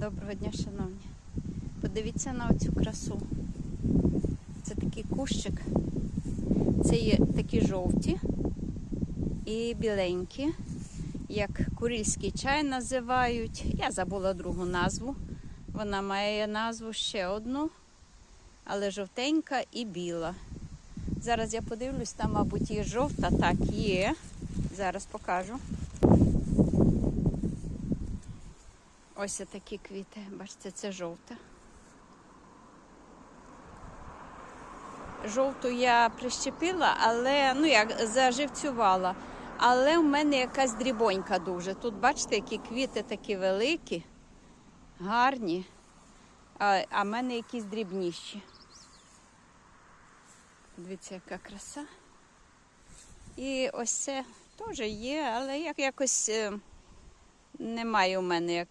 Доброго дня, шановні. Подивіться на оцю красу. Це такий кущик. Це є такі жовті і біленькі, як курильський чай називають. Я забула другу назву. Вона має назву ще одну, але жовтенька і біла. Зараз я подивлюсь, там, мабуть, є жовта. Так, є. Зараз покажу. Ось такі квіти. Бачите, це жовта. Жовту я прищепила, але ну як заживцювала. Але в мене якась дрібонька дуже. Тут бачите, які квіти такі великі, гарні, а, в мене якісь дрібніші. Дивіться, яка краса. І ось це теж є, але як якось е, немає у мене як